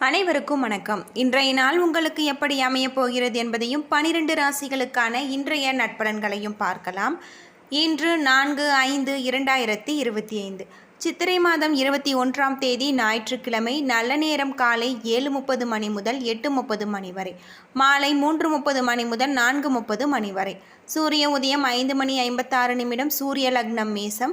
அனைவருக்கும் வணக்கம். இன்றைய நாள் உங்களுக்கு எப்படி அமையப் போகிறது என்பதையும் பனிரெண்டு ராசிகளுக்கான இன்றைய நட்பலன்களையும் பார்க்கலாம். இன்று நான்கு ஐந்து இரண்டாயிரத்தி இருபத்தி ஐந்து. சித்திரை மாதம் இருபத்தி ஒன்றாம் தேதி ஞாயிற்றுக்கிழமை நல்ல நேரம் காலை ஏழு முப்பது மணி முதல் எட்டு முப்பது மணி வரை. மாலை மூன்று முப்பது மணி முதல் நான்கு முப்பது மணி வரை. சூரிய உதயம் ஐந்து மணி ஐம்பத்தாறு நிமிடம் சூரிய லக்னம் மேசம்.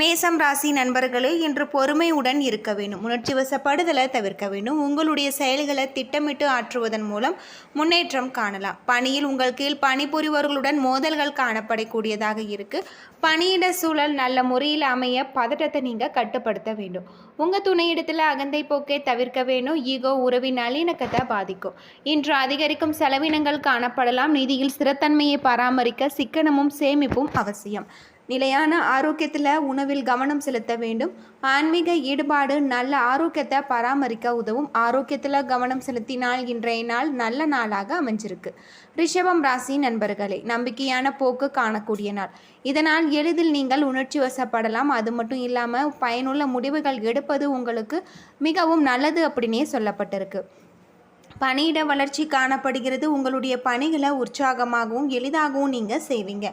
மேசம் ராசி நண்பர்களே இன்று பொறுமையுடன் இருக்க வேண்டும். உணர்ச்சி வசப்படுதலை தவிர்க்க வேண்டும். உங்களுடைய செயல்களை திட்டமிட்டு ஆற்றுவதன் மூலம் முன்னேற்றம் காணலாம். பணியில் உங்கள் கீழ் பணிபுரிவர்களுடன் மோதல்கள் காணப்படக்கூடியதாக இருக்கு. பணியிட சூழல் நல்ல முறையில் அமைய பதட்டத்தை நீங்கள் கட்டுப்படுத்த வேண்டும். உங்கள் துணையிடத்தில் அகந்தை போக்கை தவிர்க்க வேண்டும். ஈகோ உறவின் நல்லிணக்கத்தை பாதிக்கும். இன்று அதிகரிக்கும் செலவினங்கள் காணப்படலாம். நிதியில் ஸ்திரத்தன்மையை பராமரிக்க சிக்கனமும் சேமிப்பும் அவசியம். நிலையான ஆரோக்கியத்தில் உணவில் கவனம் செலுத்த வேண்டும். ஆன்மீக ஈடுபாடு நல்ல ஆரோக்கியத்தை பராமரிக்க உதவும். ஆரோக்கியத்தில் கவனம் செலுத்தினால் இன்றைய நாள் நல்ல நாளாக அமைஞ்சிருக்கு. ரிஷபம் ராசி நண்பர்களே நம்பிக்கையான போக்கு காணக்கூடிய நாள். இதனால் எளிதில் நீங்கள் உணர்ச்சி வசப்படலாம். அது மட்டும் இல்லாமல் பயனுள்ள முடிவுகள் எடுப்பது உங்களுக்கு மிகவும் நல்லது அப்படின்னே சொல்லப்பட்டிருக்கு. பணியிட வளர்ச்சி காணப்படுகிறது. உங்களுடைய பணிகளை உற்சாகமாகவும் எளிதாகவும் நீங்கள் செய்வீங்க.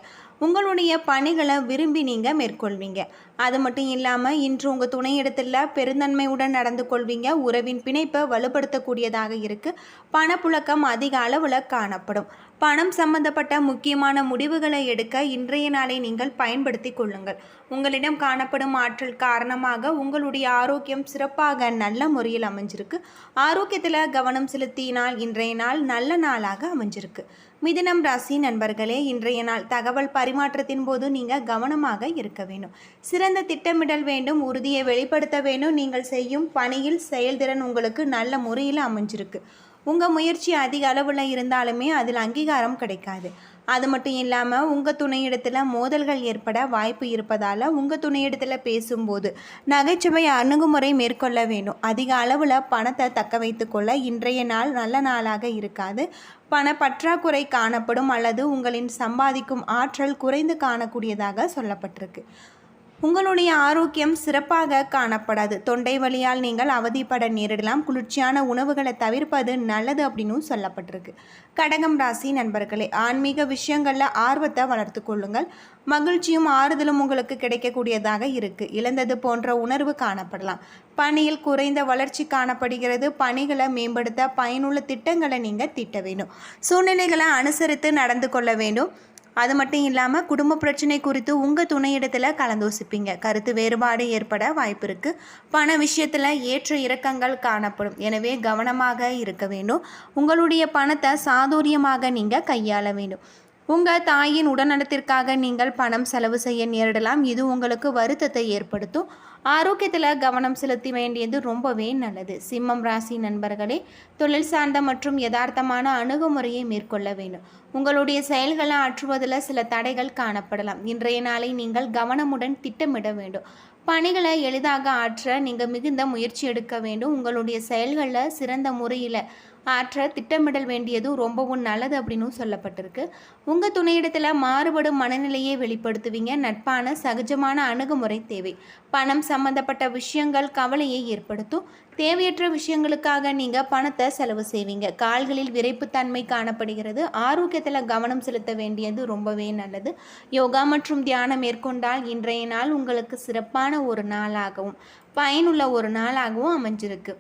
உங்களுடைய பணிகளை விரும்பி நீங்கள் மேற்கொள்வீங்க. அது மட்டும் இல்லாமல் இன்று உங்கள் துணையிடத்தில் பெருந்தன்மையுடன் நடந்து கொள்வீங்க. உறவின் பிணைப்பை வலுப்படுத்தக்கூடியதாக இருக்குது பணப்புழக்கம் அதிக அளவில் காணப்படும். பணம் சம்பந்தப்பட்ட முக்கியமான முடிவுகளை எடுக்க இன்றைய நாளை நீங்கள் பயன்படுத்தி கொள்ளுங்கள். உங்களிடம் காணப்படும் ஆற்றல் காரணமாக உங்களுடைய ஆரோக்கியம் சிறப்பாக நல்ல முறையில் அமைஞ்சிருக்கு. ஆரோக்கியத்தில் கவனம் செலுத்தினால் இன்றைய நாள் நல்ல நாளாக அமைஞ்சிருக்கு. மிதினம் ராசி நண்பர்களே இன்றைய நாள் தகவல் பரிமாற்றத்தின் போது நீங்கள் கவனமாக இருக்க வேண்டும். சிறந்த திட்டமிடல் வேண்டும் உறுதியை வெளிப்படுத்த வேண்டும். நீங்கள் செய்யும் பணியில் செயல்திறன் உங்களுக்கு நல்ல முறையில் அமைஞ்சிருக்கு. உங்கள் முயற்சி அதிக அளவில் இருந்தாலுமே அதில் அங்கீகாரம் கிடைக்காது. அது மட்டும் இல்லாமல் உங்கள் துணையிடத்தில் மோதல்கள் ஏற்பட வாய்ப்பு இருப்பதால் உங்கள் துணையிடத்தில் பேசும்போது நகைச்சுவை அணுகுமுறை மேற்கொள்ள வேண்டும். அதிக அளவில் பணத்தை தக்க வைத்துக்கொள்ள இன்றைய நாள் நல்ல நாளாக இருக்காது. பண பற்றாக்குறை காணப்படும் அல்லது உங்களின் சம்பாதிக்கும் ஆற்றல் குறைந்து காணக்கூடியதாக சொல்லப்பட்டிருக்கு. உங்களுடைய ஆரோக்கியம் சிறப்பாக காணப்படாது. தொண்டை வழியால் நீங்கள் அவதிப்பட நேரிடலாம். குளிர்ச்சியான உணவுகளை தவிர்ப்பது நல்லது அப்படின்னு சொல்லப்பட்டிருக்கு. கடகம் ராசி நண்பர்களே ஆன்மீக விஷயங்களில் ஆர்வத்தை வளர்த்து கொள்ளுங்கள். மகிழ்ச்சியும் ஆறுதலும் உங்களுக்கு கிடைக்கக்கூடியதாக இருக்குது இழந்தது போன்ற உணர்வு காணப்படலாம். பணியில் குறைந்த வளர்ச்சி காணப்படுகிறது. பணிகளை மேம்படுத்த பயனுள்ள திட்டங்களை நீங்கள் திட்ட வேண்டும். சூழ்நிலைகளை அனுசரித்து நடந்து கொள்ள வேண்டும். அது மட்டும் இல்லாமல் குடும்ப பிரச்சனை குறித்து உங்கள் துணையிடத்தில் கலந்தோசிப்பீங்க. கருத்து வேறுபாடு ஏற்பட வாய்ப்பு இருக்குது பண விஷயத்தில் ஏற்ற இறக்கங்கள் காணப்படும். எனவே கவனமாக இருக்க வேண்டும். உங்களுடைய பணத்தை சாதுரியமாக நீங்கள் கையாள வேண்டும். உங்கள் தாயின் உடல்நலத்திற்காக நீங்கள் பணம் செலவு செய்ய நேரிடலாம். இது உங்களுக்கு வருத்தத்தை ஏற்படுத்தும். ஆரோக்கியத்தில் கவனம் செலுத்தி வேண்டியது ரொம்பவே நல்லது. சிம்மம் ராசி நண்பர்களே தொழில் சார்ந்த மற்றும் யதார்த்தமான அணுகுமுறையை மேற்கொள்ள வேண்டும். உங்களுடைய செயல்களை ஆற்றுவதில் சில தடைகள் காணப்படலாம். இன்றைய நாளை நீங்கள் கவனமுடன் திட்டமிட வேண்டும். பணிகளை எளிதாக ஆற்ற நீங்கள் மிகுந்த முயற்சி எடுக்க வேண்டும். உங்களுடைய செயல்களில் சிறந்த முறையில் ஆற்ற திட்டமிடல் வேண்டியதும் ரொம்பவும் நல்லது அப்படின்னு சொல்லப்பட்டிருக்கு. உங்கள் துணையிடத்தில் மாறுபடும் மனநிலையை வெளிப்படுத்துவீங்க. நட்பான சகஜமான அணுகுமுறை தேவை. பணம் சம்பந்தப்பட்ட விஷயங்கள் கவலையை ஏற்படுத்தும். தேவையற்ற விஷயங்களுக்காக நீங்கள் பணத்தை செலவு செய்வீங்க. கால்களில் விரைப்புத்தன்மை காணப்படுகிறது. ஆரோக்கியத்தில் கவனம் செலுத்த வேண்டியது ரொம்பவே நல்லது. யோகா மற்றும் தியானம் மேற்கொண்டால் இன்றைய நாள் உங்களுக்கு சிறப்பான ஒரு நாளாகவும் பயனுள்ள ஒரு நாளாகவும் அமைஞ்சிருக்கு.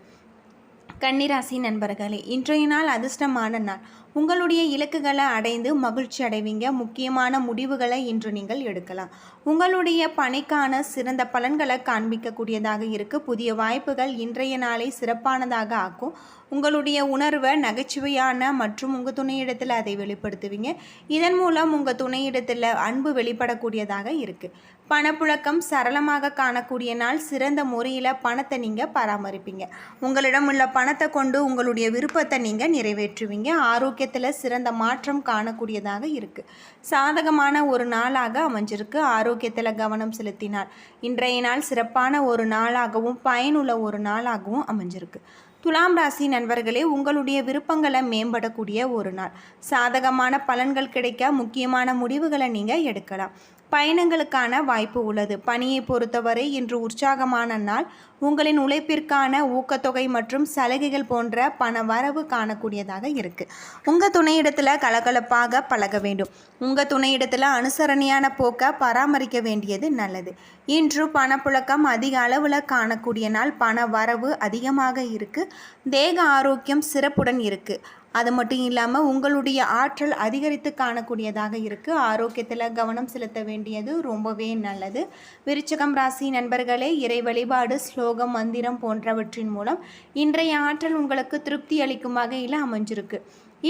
கன்னிராசி நண்பர்களே இன்றைய நாள் அதிர்ஷ்டமான நாள். உங்களுடைய இலக்குகளை அடைந்து மகிழ்ச்சி அடைவீங்க. முக்கியமான முடிவுகளை இன்று நீங்கள் எடுக்கலாம். உங்களுடைய பணிக்கான சிறந்த பலன்களை காண்பிக்கக்கூடியதாக இருக்குது புதிய வாய்ப்புகள் இன்றைய நாளை சிறப்பானதாக ஆக்கும். உங்களுடைய உணர்வை நகைச்சுவையான மற்றும் உங்கள் துணையிடத்தில் அதை வெளிப்படுத்துவீங்க. இதன் மூலம் உங்கள் துணையிடத்தில் அன்பு வெளிப்படக்கூடியதாக இருக்குது பணப்புழக்கம் சரளமாக காணக்கூடிய நாள் சிறந்த முறையில் பணத்தை நீங்கள் பராமரிப்பீங்க. உங்களிடம் உள்ள பணத்தை கொண்டு உங்களுடைய விருப்பத்தை நீங்கள் நிறைவேற்றுவீங்க. ஆரோக்கியத்தில் சிறந்த மாற்றம் காணக்கூடியதாக இருக்குது சாதகமான ஒரு நாளாக அமைஞ்சிருக்கு. ஆரோக்கியத்தில் கவனம் செலுத்தினார் இன்றைய நாள் சிறப்பான ஒரு நாளாகவும் பயனுள்ள ஒரு நாளாகவும் அமைஞ்சிருக்கு. துலாம் ராசி நண்பர்களே உங்களுடைய விருப்பங்களை மேம்படக்கூடிய ஒரு நாள். சாதகமான பலன்கள் கிடைக்க முக்கியமான முடிவுகளை நீங்கள் எடுக்கலாம். பயணங்களுக்கான வாய்ப்பு உள்ளது. பணியை பொறுத்தவரை இன்று உற்சாகமான நாள். உங்களின் உழைப்பிற்கான ஊக்கத்தொகை மற்றும் சலுகைகள் போன்ற பண வரவு காணக்கூடியதாக இருக்குது உங்கள் துணையிடத்தில் கலகலப்பாக பழக வேண்டும். உங்கள் துணையிடத்தில் அனுசரணையான போக்கை பராமரிக்க வேண்டியது நல்லது. இன்று பணப்புழக்கம் அதிக அளவில் காணக்கூடிய நாள். பண வரவு அதிகமாக இருக்குது தேக ஆரோக்கியம் சிறப்புடன் இருக்குது அது மட்டும் இல்லாமல் உங்களுடைய ஆற்றல் அதிகரித்து காணக்கூடியதாக இருக்குது ஆரோக்கியத்தில் கவனம் செலுத்த வேண்டியது ரொம்பவே நல்லது. விருச்சகம் ராசி நண்பர்களே இறை வழிபாடு ஸ்லோகம் மந்திரம் போன்றவற்றின் மூலம் இன்றைய ஆற்றல் உங்களுக்கு திருப்தி அளிக்கும் வகையில் அமைஞ்சிருக்கு.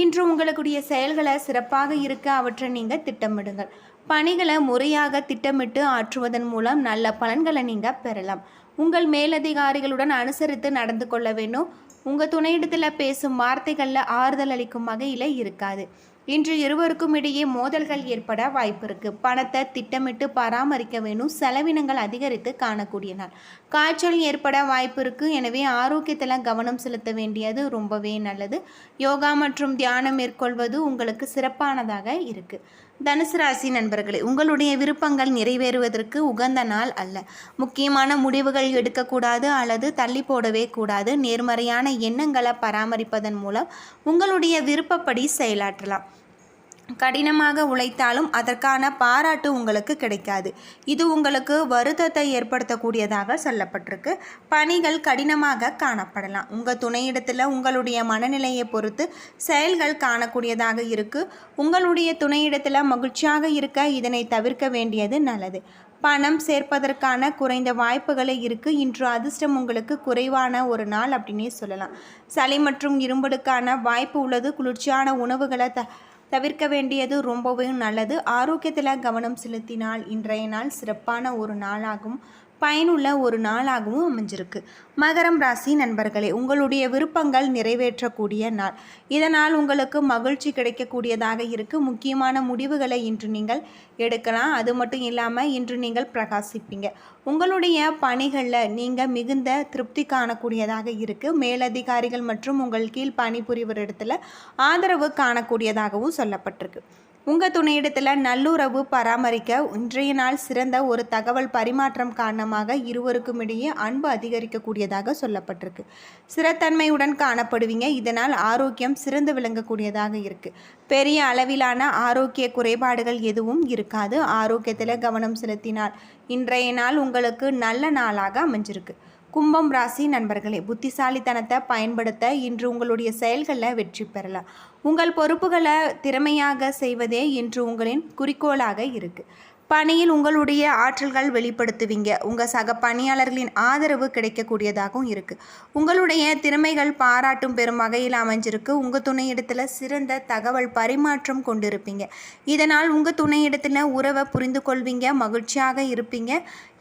இன்று உங்களுடைய செயல்களை சிறப்பாக இருக்க அவற்றை நீங்கள் திட்டமிடுங்கள். பணிகளை முறையாக திட்டமிட்டு ஆற்றுவதன் மூலம் நல்ல பலன்களை நீங்கள் பெறலாம். உங்கள் மேலதிகாரிகளுடன் அனுசரித்து நடந்து கொள்ள வேண்டும். உங்கள் துணையிடத்தில் பேசும் வார்த்தைகளில் ஆறுதல் அளிக்கும் வகையில் இருக்காது. இன்று இருவருக்கும் இடையே மோதல்கள் ஏற்பட வாய்ப்பு இருக்கு. பணத்தை திட்டமிட்டு பராமரிக்க வேணும். செலவினங்கள் அதிகரித்து காணக்கூடிய நாள். காய்ச்சல் ஏற்பட வாய்ப்பு இருக்கு. எனவே ஆரோக்கியத்தில் கவனம் செலுத்த வேண்டியது ரொம்பவே நல்லது. யோகா மற்றும் தியானம் மேற்கொள்வது உங்களுக்கு சிறப்பானதாக இருக்குது தனுசு ராசி நண்பர்களே உங்களுடைய விருப்பங்கள் நிறைவேறுவதற்கு உகந்த நாள் அல்ல. முக்கியமான முடிவுகள் எடுக்கக்கூடாது அல்லது தள்ளி போடவே கூடாது. நேர்மறையான எண்ணங்களை பராமரிப்பதன் மூலம் உங்களுடைய விருப்பப்படி செயலாற்றலாம். கடினமாக உழைத்தாலும் அதற்கான பாராட்டு உங்களுக்கு கிடைக்காது. இது உங்களுக்கு வருத்தத்தை ஏற்படுத்தக்கூடியதாக சொல்லப்பட்டிருக்கு. பணிகள் கடினமாக காணப்படலாம். உங்கள் துணையிடத்தில் உங்களுடைய மனநிலையை பொறுத்து செயல்கள் காணக்கூடியதாக இருக்குது உங்களுடைய துணையிடத்தில் மகிழ்ச்சியாக இருக்க இதனை தவிர்க்க வேண்டியது நல்லது. பணம் சேர்ப்பதற்கான குறைந்த வாய்ப்புகளை இருக்குது இன்று அதிர்ஷ்டம் உங்களுக்கு குறைவான ஒரு நாள் அப்படின்னே சொல்லலாம். சளி மற்றும் இரும்பலுக்கான வாய்ப்பு உள்ளது. குளிர்ச்சியான உணவுகளை த தவிர்க்க வேண்டியது ரொம்பவே நல்லது. ஆரோக்கியத்தில் கவனம் செலுத்தினால் இன்றைய நாள் சிறப்பான ஒரு நாளாகும். பயனுள்ள ஒரு நாளாகவும் அமைஞ்சிருக்கு. மகரம் ராசி நண்பர்களே உங்களுடைய விருப்பங்கள் நிறைவேற்றக்கூடிய நாள். இதனால் உங்களுக்கு மகிழ்ச்சி கிடைக்கக்கூடியதாக இருக்குது முக்கியமான முடிவுகளை இன்று நீங்கள் எடுக்கலாம். அது மட்டும் இல்லாமல் இன்று நீங்கள் பிரகாசிப்பீங்க. உங்களுடைய பணிகளில் நீங்கள் மிகுந்த திருப்தி காணக்கூடியதாக இருக்குது மேலதிகாரிகள் மற்றும் உங்கள் கீழ் பணிபுரிவர் இடத்துல ஆதரவு காணக்கூடியதாகவும் சொல்லப்பட்டிருக்கு. உங்கள் துணையிடத்தில் நல்லுறவு பராமரிக்க இன்றைய நாள் சிறந்த ஒரு தகவல் பரிமாற்றம் காரணமாக இருவருக்கும் இடையே அன்பு அதிகரிக்கக்கூடியதாக சொல்லப்பட்டிருக்கு. சிறத்தன்மையுடன் காணப்படுவீங்க. இதனால் ஆரோக்கியம் சிறந்து விளங்கக்கூடியதாக இருக்குது பெரிய அளவிலான ஆரோக்கிய குறைபாடுகள் எதுவும் இருக்காது. ஆரோக்கியத்தில் கவனம் செலுத்தினால் இன்றைய நாள் உங்களுக்கு நல்ல நாளாக அமைஞ்சிருக்கு. கும்பம் ராசி நண்பர்களே புத்திசாலித்தனத்தை பயன்படுத்த இன்று உங்களுடைய செயல்களில் வெற்றி பெறலாம். உங்கள் பொறுப்புகளை திறமையாக செய்வதே இன்று உங்களின் குறிக்கோளாக இருக்குது பணியில் உங்களுடைய ஆற்றல்கள் வெளிப்படுத்துவீங்க. உங்கள் சக பணியாளர்களின் ஆதரவு கிடைக்கக்கூடியதாகவும் இருக்குது உங்களுடைய திறமைகள் பாராட்டும் பெறும் வகையில் அமைஞ்சிருக்கு. உங்கள் துணையிடத்தில் சிறந்த தகவல் பரிமாற்றம் கொண்டிருப்பீங்க. இதனால் உங்கள் துணையிடத்தில் உறவை புரிந்து கொள்வீங்க மகிழ்ச்சியாக இருப்பீங்க.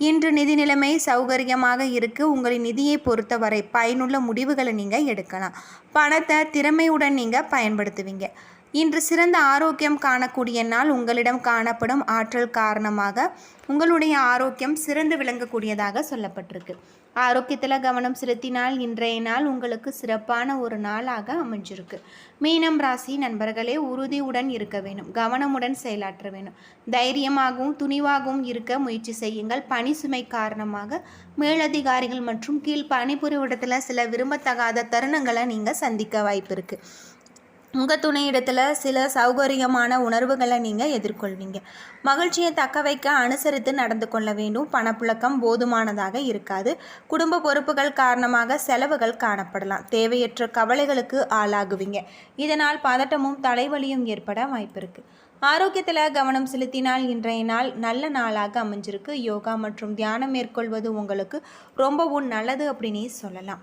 இன்று நிதி நிலைமை சௌகரியமாக இருக்குது உங்களின் நிதியை பொறுத்தவரை பயனுள்ள முடிவுகளை நீங்கள் எடுக்கலாம். பணத்தை திறமையுடன் நீங்கள் பயன்படுத்துவீங்க. இன்று சிறந்த ஆரோக்கியம் காணக்கூடிய நாள் உங்களிடம் காணப்படும் ஆற்றல் காரணமாக உங்களுடைய ஆரோக்கியம் சிறந்து விளங்கக்கூடியதாக சொல்லப்பட்டிருக்கு. ஆரோக்கியத்தில் கவனம் செலுத்தினால் இன்றைய நாள் உங்களுக்கு சிறப்பான ஒரு நாளாக அமைஞ்சிருக்கு. மீனம் ராசி நண்பர்களே உறுதியுடன் இருக்க வேணும் கவனமுடன் செயலாற்ற வேணும் தைரியமாகவும் துணிவாகவும் இருக்க முயற்சி செய்யுங்கள். பணி சுமை காரணமாக மேலதிகாரிகள் மற்றும் கீழ் பணிபுரிவிடத்தில் சில விரும்பத்தகாத தருணங்களை நீங்கள் சந்திக்க வாய்ப்பு இருக்குது உங்கள் துணையிடத்தில் சில சௌகரியமான உணர்வுகளை நீங்கள் எதிர்கொள்வீங்க. மகிழ்ச்சியை தக்க வைக்க அனுசரித்து நடந்து கொள்ள வேண்டும். பணப்புழக்கம் போதுமானதாக இருக்காது. குடும்ப பொறுப்புகள் காரணமாக செலவுகள் காணப்படலாம். தேவையற்ற கவலைகளுக்கு ஆளாகுவீங்க. இதனால் பதட்டமும் தலைவலியும் ஏற்பட வாய்ப்பு இருக்குது ஆரோக்கியத்தில் கவனம் செலுத்தினால் இன்றைய நாள் நல்ல நாளாக அமைஞ்சிருக்கு. யோகா மற்றும் தியானம் மேற்கொள்வது உங்களுக்கு ரொம்பவும் நல்லது அப்படின்னே சொல்லலாம்.